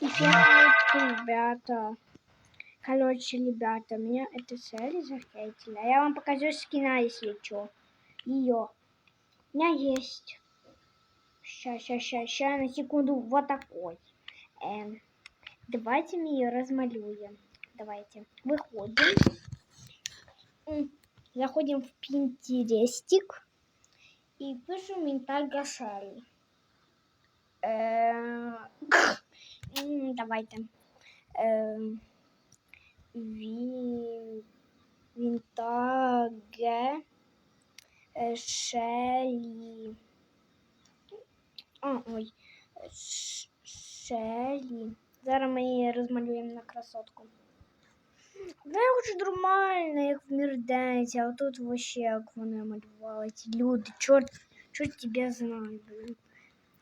Первые ребята. Короче, ребята, меня это Селли захейтили. А я вам покажу скина, если что. Ее. У меня есть. Сейчас, сейчас, сейчас, сейчас, на секунду. Вот такой. Эм, давайте мы ее размалюем. Давайте. Выходим. Заходим в Пинтерестик. И пишем менталь Гашель. Э, м, Давайте. Ем, Ві... Вінтаге е, Шелі. А, ой. Ш- Шелі. Зараз ми її розмалюємо на красотку. Да я хочу нормально, як в Мірденці, а тут вообще як вони малювали. Ці люди, чорт, чорт тебе знає, блин.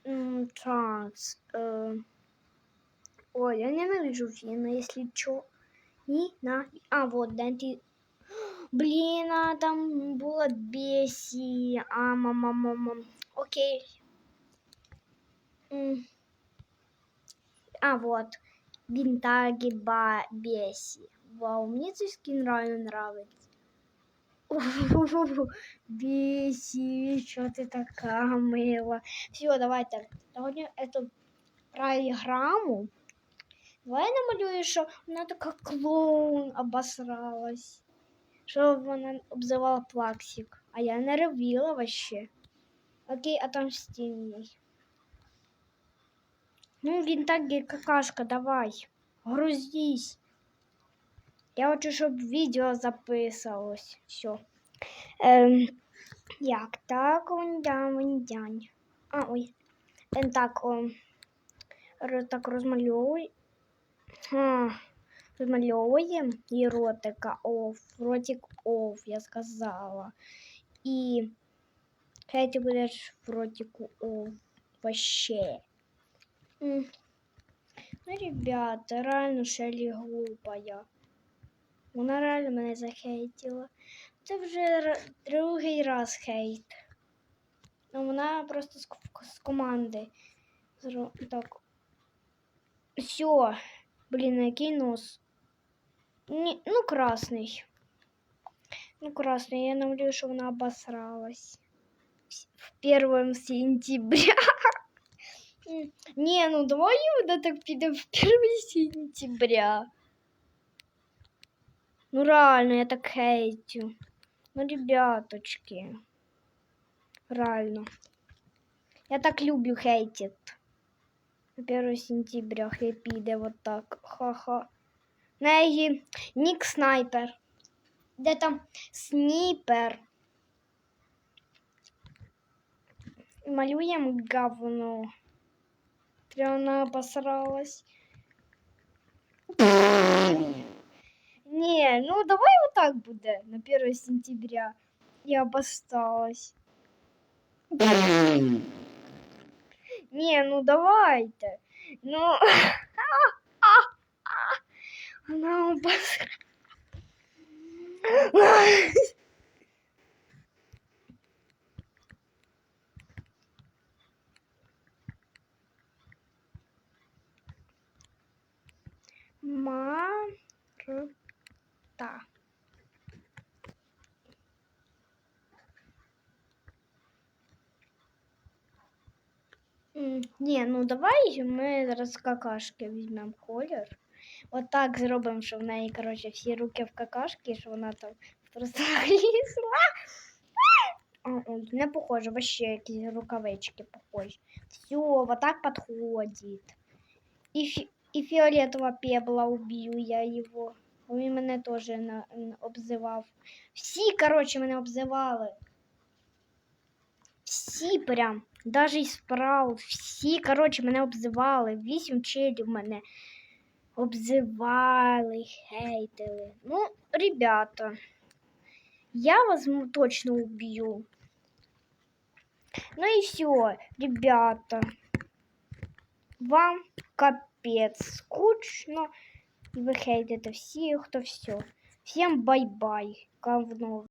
М, Транс. Е... Ой, я ненавижу Фина, если чё. Ни на. А, вот, Дэнти. Блин, а там было Беси. А, мама, мама. Окей. А, вот. Бинтаги ба Беси. Вау, мне этот скин реально нравится. Беси, что ты такая мила. Все, давайте. Сьогодні эту программу. Давай намалюю, що вона така клоун обосралась. Що вона обзивала плаксик. А я не робила вообще. Окей, отомстим їй. Ну, він так і какашка, давай. Грузись. Я хочу, щоб відео записалось. Все. Ем, як так, вандян, вандян. А, ой. Ем, так, о, ро- так розмальовуй. А, розмальовуємо і ротика оф, ротик оф, я сказала. І хай ти будеш в ротику оф вообще. Ну, ребята, реально Шелі глупая. Вона реально мене захейтила. Це вже другий раз хейт. Ну, вона просто з, з команди. Так. Все. Блин, який нос? Не, ну, красный. Ну, красный. Я намалюю, что она обосралась. В- первом сентября. Не, ну давай вот так піде в 1 сентября. Ну реально, я так хейтю. Ну, ребяточки. Реально. Я так люблю хейтить. На 1 сентября хай піде вот так. Ха-ха. Неї Нік Снайпер. Де там снайпер? Малюємо говно. Прям вона обосралась. Не, ну давай вот так буде на 1 сентября. Я обосталась. Не, ну давайте. Ну, она обосралась. Ні, ну давай ми зараз какашки візьмемо колір. От зробимо, що в неї, коротше, всі руки в какашки, що вона там просто лізла. Не похоже, вообще якісь рукавички похожі. Все, вот так подходит. І, фі... і фіолетового пебла уб'ю я його. Він мене теж обзивав. Всі, коротше, мене обзивали. Всі прям, даже і спраут, всі, коротше, мене обзивали. Вісім челів мене обзивали, хейтили. Ну, ребята, я вас м- точно убью. Ну и все, ребята. Вам капец скучно. И вы хейтите всех, кто все. Всем бай-бай, говно.